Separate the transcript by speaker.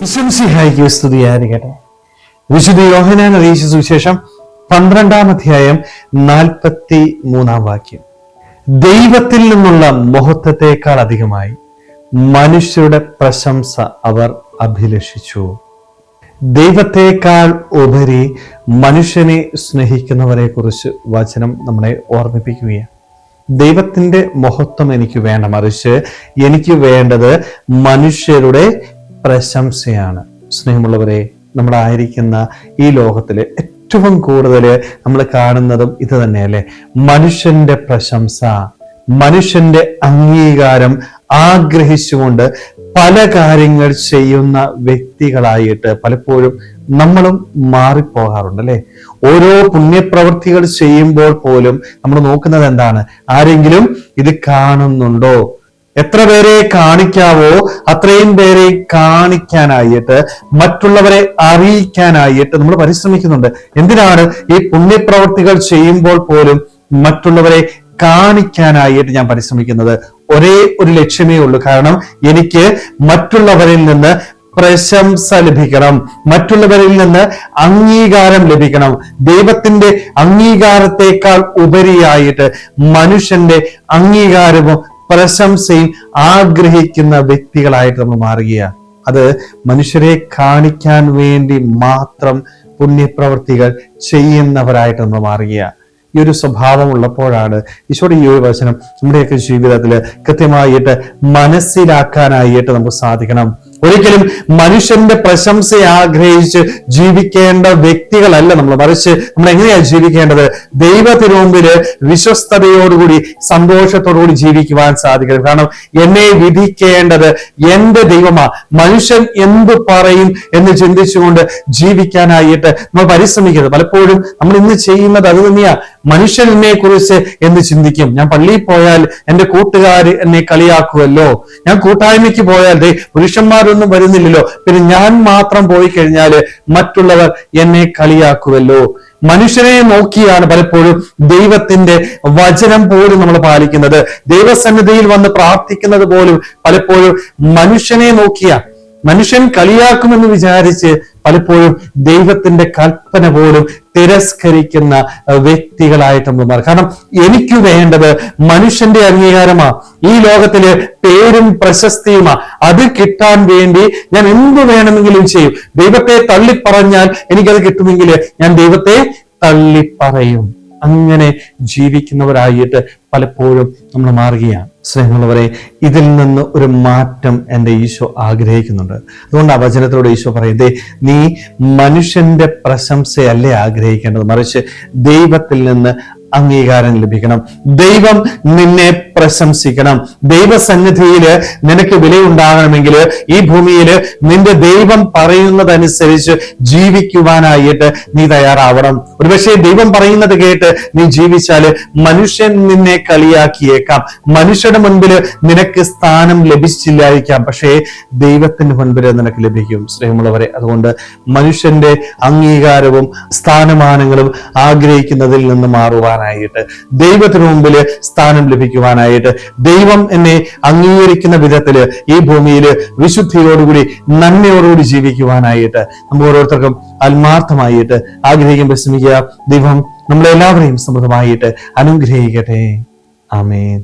Speaker 1: പ്രശംസിഹായിക്ക് സ്തുതിയായിരിക്കട്ടെ വിശുദ്ധ യോഹനാൻ അറിയിച്ച സുവിശേഷം പന്ത്രണ്ടാം അധ്യായം നാൽപ്പത്തി മൂന്നാം വാക്യം. ദൈവത്തിൽ നിന്നുള്ള മഹത്വത്തെക്കാൾ അധികമായി മനുഷ്യരുടെ പ്രശംസ അവർ അഭിലഷിച്ചു. ദൈവത്തെക്കാൾ ഉപരി മനുഷ്യനെ സ്നേഹിക്കുന്നവരെ കുറിച്ച് വചനം നമ്മളെ ഓർമ്മിപ്പിക്കുകയാണ്. ദൈവത്തിന്റെ മഹത്വം എനിക്ക് വേണ്ട. മറിച്ച് എനിക്ക് വേണ്ടത് മനുഷ്യരുടെ പ്രശംസയാണ്. സ്നേഹമുള്ളവരെ നമ്മളായിരിക്കുന്ന ഈ ലോകത്തിലെ ഏറ്റവും കൂടുതൽ നമ്മൾ കാണുന്നതും ഇത് തന്നെയല്ലേ? മനുഷ്യന്റെ പ്രശംസ മനുഷ്യന്റെ അംഗീകാരം ആഗ്രഹിച്ചുകൊണ്ട് പല കാര്യങ്ങൾ ചെയ്യുന്ന വ്യക്തികളായിട്ട് പലപ്പോഴും നമ്മളും മാറിപ്പോകാറുണ്ട് അല്ലെ ഓരോ പുണ്യപ്രവൃത്തികൾ ചെയ്യുമ്പോൾ പോലും നമ്മൾ നോക്കുന്നത് എന്താണ്? ആരെങ്കിലും ഇത് കാണുന്നുണ്ടോ? എത്ര പേരെ കാണിക്കാവോ അത്രയും പേരെ കാണിക്കാനായിട്ട് മറ്റുള്ളവരെ അറിയിക്കാനായിട്ട് നമ്മൾ പരിശ്രമിക്കുന്നുണ്ട്. എന്തിനാണ് ഈ പുണ്യപ്രവർത്തികൾ ചെയ്യുമ്പോൾ പോലും മറ്റുള്ളവരെ കാണിക്കാനായിട്ട് ഞാൻ പരിശ്രമിക്കുന്നത്? ഒരേ ഒരു ലക്ഷ്യമേ ഉള്ളൂ. കാരണം എനിക്ക് മറ്റുള്ളവരിൽ നിന്ന് പ്രശംസ ലഭിക്കണം. മറ്റുള്ളവരിൽ നിന്ന് അംഗീകാരം ലഭിക്കണം. ദൈവത്തിന്റെ അംഗീകാരത്തെക്കാൾ ഉപരിയായിട്ട് മനുഷ്യന്റെ അംഗീകാരവും പ്രശംസയും ആഗ്രഹിക്കുന്ന വ്യക്തികളായിട്ട് നമ്മൾ മാറുകയാണ് അത് മനുഷ്യരെ കാണിക്കാൻ വേണ്ടി മാത്രം പുണ്യപ്രവർത്തികൾ ചെയ്യുന്നവരായിട്ട് നമ്മൾ മാറുകയാണ് ഈ ഒരു സ്വഭാവം ഉള്ളപ്പോഴാണ് ഈശോയുടെ ഈ ഒരു വചനം നമ്മുടെയൊക്കെ ജീവിതത്തിൽ കൃത്യമായിട്ട് മനസ്സിലാക്കാനായിട്ട് നമുക്ക് സാധിക്കണം. ഒരിക്കലും മനുഷ്യന്റെ പ്രശംസയെ ആഗ്രഹിച്ച് ജീവിക്കേണ്ട വ്യക്തികളല്ല നമ്മൾ. മറിച്ച് നമ്മൾ എങ്ങനെയാണ് ജീവിക്കേണ്ടത്? ദൈവ തിരുവമ്പിൽ വിശ്വസ്തയോടുകൂടി സന്തോഷത്തോടുകൂടി ജീവിക്കുവാൻ സാധിക്കണം. കാരണം എന്നെ വിധിക്കേണ്ടത് എന്റെ ദൈവമാ. മനുഷ്യൻ എന്തു പറയും എന്ന് ചിന്തിച്ചുകൊണ്ട് ജീവിക്കാനായിട്ട് നമ്മൾ പരിശ്രമിക്കരുത്. പലപ്പോഴും നമ്മൾ ഇന്ന് ചെയ്യുന്നത് അത് തന്നെയാ. മനുഷ്യൻ എന്നെ കുറിച്ച് എന്ന് ചിന്തിക്കും. ഞാൻ പള്ളിയിൽ പോയാൽ എന്റെ കൂട്ടുകാർ എന്നെ കളിയാക്കുമല്ലോ ഞാൻ കൂട്ടായ്മയ്ക്ക് പോയാൽ ദേ പുരുഷന്മാരൊന്നും വരുന്നില്ലല്ലോ. പിന്നെ ഞാൻ മാത്രം പോയി കഴിഞ്ഞാൽ മറ്റുള്ളവർ എന്നെ കളിയാക്കുമല്ലോ മനുഷ്യനെ നോക്കിയാണ് പലപ്പോഴും ദൈവത്തിന്റെ വചനം പോലും നമ്മൾ പാലിക്കുന്നത്. ദൈവസന്നിധിയിൽ വന്ന് പ്രാർത്ഥിക്കുന്നത് പോലും പലപ്പോഴും മനുഷ്യനെ നോക്കിയാ മനുഷ്യൻ കളിയാക്കുമെന്ന് വിചാരിച്ച് പലപ്പോഴും ദൈവത്തിന്റെ കൽപ്പന പോലും തിരസ്കരിക്കുന്ന വ്യക്തികളായിട്ട് നമ്മൾ മാറും. കാരണം എനിക്ക് വേണ്ടത് മനുഷ്യന്റെ അംഗീകാരമാ. ഈ ലോകത്തിൽ പേരും പ്രശസ്തിയുമാ. അത് കിട്ടാൻ വേണ്ടി ഞാൻ എന്ത് വേണമെങ്കിലും ചെയ്യും. ദൈവത്തെ തള്ളിപ്പറഞ്ഞാൽ എനിക്കത് കിട്ടുമെങ്കിൽ ഞാൻ ദൈവത്തെ തള്ളിപ്പറയും. അങ്ങനെ ജീവിക്കുന്നവരായിട്ട് പലപ്പോഴും നമ്മൾ മാറുകയാണ്. സ്നേഹമുള്ളവരെ ഇതിൽ നിന്ന് ഒരു മാറ്റം എന്റെ ഈശോ ആഗ്രഹിക്കുന്നുണ്ട്. അതുകൊണ്ട് ആ വചനത്തിലൂടെ ഈശോ പറയുന്നത് നീ മനുഷ്യന്റെ പ്രശംസയല്ലേ ആഗ്രഹിക്കേണ്ടത്? മറിച്ച് ദൈവത്തിൽ നിന്ന് അംഗീകാരം ലഭിക്കണം. ദൈവം നിന്നെ പ്രശംസിക്കണം. ദൈവസന്നിധിയിൽ നിനക്ക് വിലയുണ്ടാകണമെങ്കിൽ ഈ ഭൂമിയിൽ നിന്റെ ദൈവം പറയുന്നതനുസരിച്ച് ജീവിക്കുവാനായിട്ട് നീ തയ്യാറാവണം. ഒരുപക്ഷെ ദൈവം പറയുന്നത് കേട്ട് നീ ജീവിച്ചാൽ മനുഷ്യൻ നിന്നെ കളിയാക്കിയേക്കാം. മനുഷ്യരുടെ മുൻപിൽ നിനക്ക് സ്ഥാനം ലഭിച്ചില്ലായിരിക്കാം. പക്ഷേ ദൈവത്തിന്റെ മുൻപിൽ നിനക്ക് ലഭിക്കും. സ്നേഹമുള്ളവരെ അതുകൊണ്ട് മനുഷ്യന്റെ അംഗീകാരവും സ്ഥാനമാനങ്ങളും ആഗ്രഹിക്കുന്നതിൽ നിന്ന് മാറുവാനായിട്ട് ദൈവത്തിന് മുമ്പിൽ സ്ഥാനം ലഭിക്കുവാനായിട്ട് ദൈവം എന്നെ അംഗീകരിക്കുന്ന വിധത്തിൽ ഈ ഭൂമിയിൽ വിശുദ്ധിയോടുകൂടി നന്മയോടുകൂടി ജീവിക്കുവാനായിട്ട് നമ്മൾ ഓരോരുത്തർക്കും ആത്മാർത്ഥമായിട്ട് ആഗ്രഹിക്കുമ്പോൾ ശ്രമിക്കുക. ദൈവം നമ്മളെല്ലാവരെയും സമൃദ്ധമായിട്ട് അനുഗ്രഹിക്കട്ടെ. ആമേൻ.